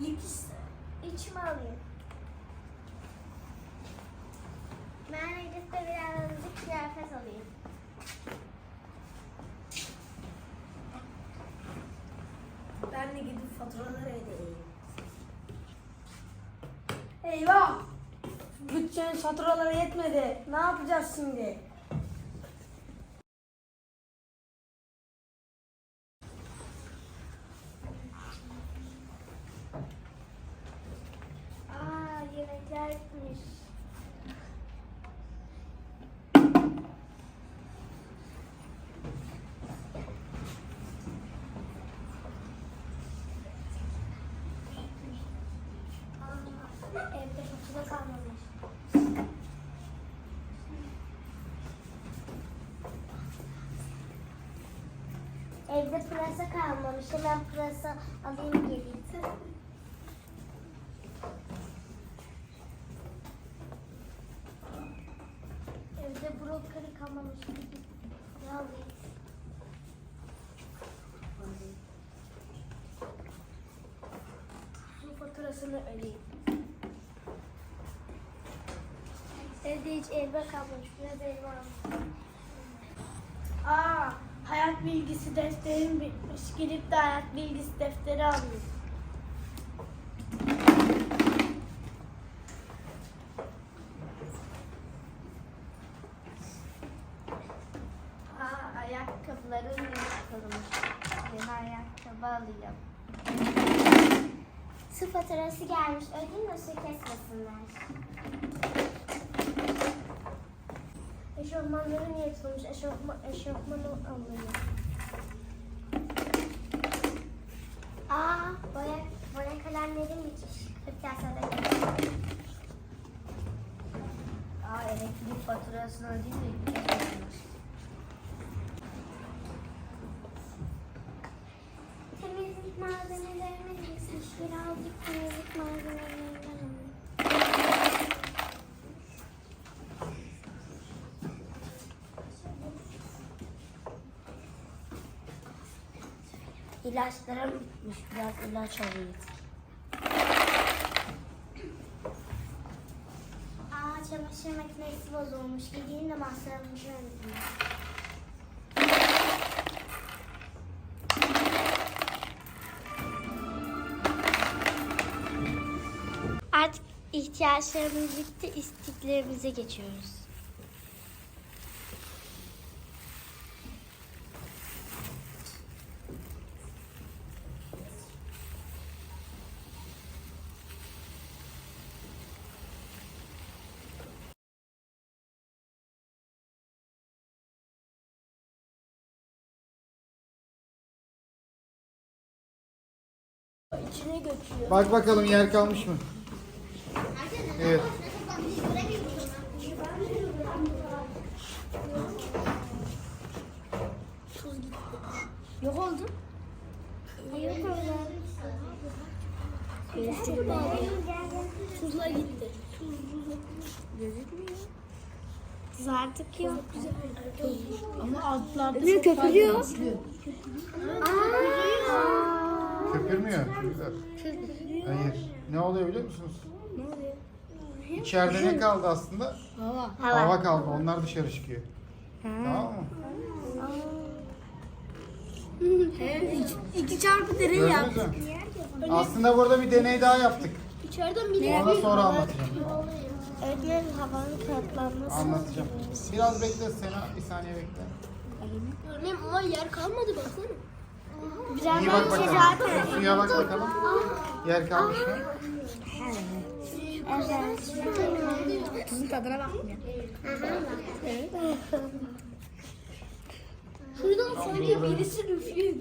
iç, içme alayım. Ben de birazcık kıyafet alayım. Ben de gidip faturaları ödeyeyim. Eyvah! Bütçenin faturalara yetmedi. Ne yapacağız şimdi? Aa Aa, Evde fatura kalmamış. Evde pırasa kalmamış. Hemen pırasa alayım geleyim. Evde brokoli kalmamış. Ne alayım? Su faturasını ödeyeyim. Evde hiç elma kalmamış. Biraz elma alayım. Aa, hayat bilgisi defterim bitmiş. Gidip de hayat bilgisi defteri alayım. Alayım. Su faturası gelmiş. Ödeyeyim de su kesmesinler. Eşofmanlarım yırtılmış. Eşofman, eşofmanı alayım. Aa, boya, boya kalemlerim bitmiş. Kırtasiyede Aa, elektrik faturasını ödeyeyim de İlaçlarım bitmiş. Biraz ilaç alayım. Aa çamaşır makinesi bozulmuş. Gideyim de masrafımızı ödeyeyim. Artık ihtiyaçlarımız bitti. İstiklerimize geçiyoruz. İçine götürüyor. Bak bakalım yer kalmış mı? Evet. Yok oldu. Yok öyle. Gözükmüyor. Tuzla gitti. Gözükmüyor. Tuz artık yok. Ama altlarda çok köpürüyor? Aa. Köpürmüyor çocuklar. Hayır. Ne oluyor biliyor musunuz? İçeride ne kaldı aslında? Hava. Hava kaldı. Onlar dışarı çıkıyor. Tamam mı? İki, iki çarpı deney Gördünüz yaptık. Aslında burada bir deney daha yaptık. İçeriden bir Onu da sonra anlatacağım. Öğretmenin havanın katlanması. Anlatacağım. Biraz bekle Sena. Bir saniye bekle. Örneğin ama yer kalmadı baksana. İyi bak bakalım. Suya bak bakalım. Yer kalmış mı? Evet. Tuzun tadına bakmıyor. Evet. Şuradan sanki birisi üflüyor.